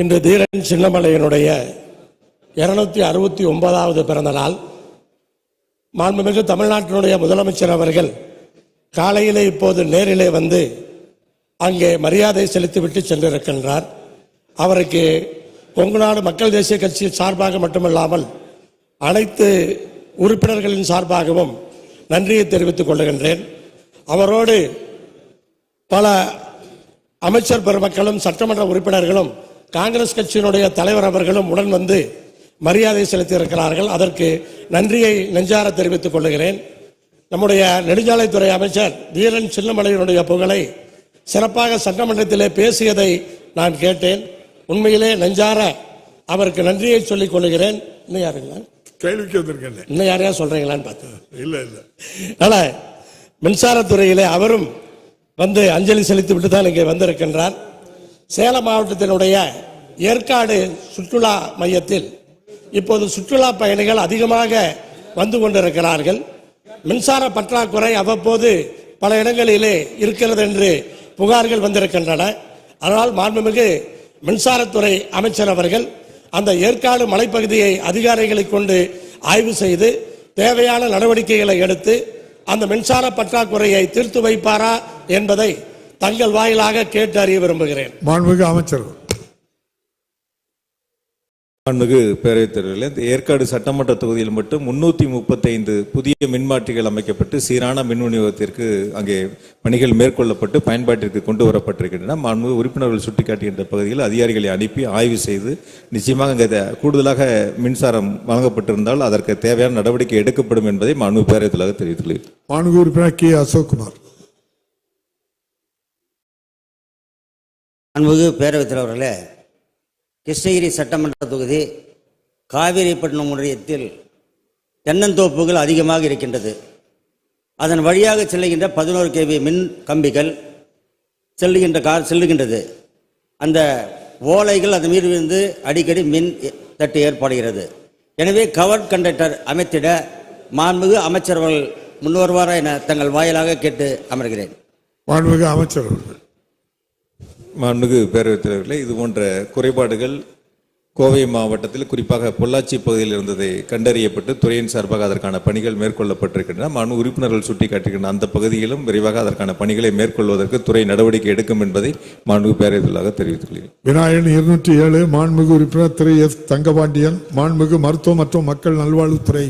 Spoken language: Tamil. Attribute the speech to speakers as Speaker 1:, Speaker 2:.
Speaker 1: இன்று தீரன் சின்னமலையினுடைய இருநூத்தி அறுபத்தி ஒன்பதாவது பிறந்த நாள் மாண்புமிகு தமிழ்நாட்டினுடைய முதலமைச்சர் அவர்கள் காலையிலே இப்போது நேரிலே வந்து அங்கே மரியாதை செலுத்திவிட்டு சென்றிருக்கின்றார். அவருக்கு கொங்குநாடு மக்கள் தேசிய கட்சி சார்பாக மட்டுமல்லாமல் அனைத்து உறுப்பினர்களின் சார்பாகவும் நன்றியை தெரிவித்துக் கொள்கின்றேன். அவரோடு பல அமைச்சர் பெருமக்களும் சட்டமன்ற உறுப்பினர்களும் காங்கிரஸ் கட்சியினுடைய தலைவர் அவர்களும் உடன் வந்து மரியாதை செலுத்தியிருக்கிறார்கள். அதற்கு நன்றியை நெஞ்சார தெரிவித்துக் கொள்கிறேன். நம்முடைய நெடுஞ்சாலைத்துறை அமைச்சர் தீரன் சின்னமலையினுடைய புகழை சிறப்பாக சட்டமன்றத்திலே பேசியதை நான் கேட்டேன். உண்மையிலே நெஞ்சார அவருக்கு நன்றியை சொல்லிக் கொள்கிறேன். இன்னும் யாருங்களா?
Speaker 2: கேள்விக்கு வந்திருக்கேன்.
Speaker 1: இன்னும் யாரையா சொல்றீங்களான்னு பார்த்தேன்.
Speaker 2: இல்ல இல்ல.
Speaker 1: அதனால மின்சாரத்துறையிலே அவரும் வந்து அஞ்சலி செலுத்தி விட்டு தான் இங்கே வந்திருக்கின்றார். சேலம் மாவட்டத்தினுடைய ஏற்காடு சுற்றுலா மையத்தில் இப்போது சுற்றுலா பயணிகள் அதிகமாக வந்து கொண்டிருக்கிறார்கள். மின்சார பற்றாக்குறை அவ்வப்போது பல இடங்களிலே இருக்கிறது என்று புகார்கள் வந்திருக்கின்றன. அதனால் மாண்புமிகு மின்சாரத்துறை அமைச்சர் அவர்கள் அந்த ஏற்காடு மலைப்பகுதியை அதிகாரிகளை கொண்டு ஆய்வு செய்து தேவையான நடவடிக்கைகளை எடுத்து அந்த மின்சார பற்றாக்குறையை தீர்த்து வைப்பாரா என்பதை தங்கள் வாயிலாக கேட்டு அறிய விரும்புகிறேன்.
Speaker 2: மாண்புமிகு அமைச்சர்.
Speaker 3: மாண்புமிகு பேரவைத் ஏற்காடு சட்டமன்ற தொகுதியில் மட்டும் முன்னூத்தி முப்பத்தைந்து புதிய மின்மாற்றிகள் அமைக்கப்பட்டு சீரான மின் விநியோகத்திற்கு அங்கே பணிகள் மேற்கொள்ளப்பட்டு பயன்பாட்டிற்கு கொண்டு வரப்பட்டிருக்கின்றன. மாண்புமிகு உறுப்பினர்கள் சுட்டிக்காட்டுகின்ற பகுதியில் அதிகாரிகளை அனுப்பி ஆய்வு செய்து நிச்சயமாக அங்கே கூடுதலாக மின்சாரம் வழங்கப்பட்டிருந்தால் அதற்கு தேவையான நடவடிக்கை எடுக்கப்படும் என்பதை மாண்புமிகு பேரவைத் தலைவர் தெரிவித்துள்ளேன்
Speaker 2: மாண்புமிகு உறுப்பினர் கே. அசோக்குமார்.
Speaker 4: அன்புகு பேரவைத் தலைவர்களே கிருஷ்ணகிரி சட்டமன்ற தொகுதி காவேரிப்பட்டினம் ஒன்றியத்தில் தென்னந்தோப்புகள் அதிகமாக இருக்கின்றது. அதன் வழியாக செல்லுகின்ற பதினோரு கேவி மின் கம்பிகள் செல்லுகின்ற கார் செல்லுகின்றது. அந்த ஓலைகள் அது மீது விழுந்து அடிக்கடி மின் தட்டு ஏற்படுகிறது. எனவே கவர் கண்டக்டர் அமைத்திட மாண்புகு அமைச்சர்கள் முன்வருவாரா என தங்கள் வாயிலாக கேட்டு அமர்கிறேன்.
Speaker 2: மாண்புகு அமைச்சர்கள்
Speaker 3: மாண்புமிகு பேரவைத் தலைவர்களே இது போன்ற குறைபாடுகள் கோவை மாவட்டத்தில் குறிப்பாக பொள்ளாச்சி பகுதியில் இருந்ததை கண்டறியப்பட்டு துறையின் சார்பாக அதற்கான பணிகள் மேற்கொள்ளப்பட்டிருக்கின்றன. மாண்பு உறுப்பினர்கள் சுட்டிக்காட்டுகின்ற அந்த பகுதியிலும் விரைவாக அதற்கான பணிகளை மேற்கொள்வதற்கு துறை நடவடிக்கை எடுக்கும் என்பதை மாண்புமிகு பேரவைத்தலாக தலைவராக தெரிவித்துள்ளேன்
Speaker 2: விநாயகன் இருநூற்றி ஏழு மாண்புமிகு உறுப்பினர் திரு எஸ் தங்கபாண்டியன் மாண்புமிகு மருத்துவ மற்றும் மக்கள் நல்வாழ்வுத்துறை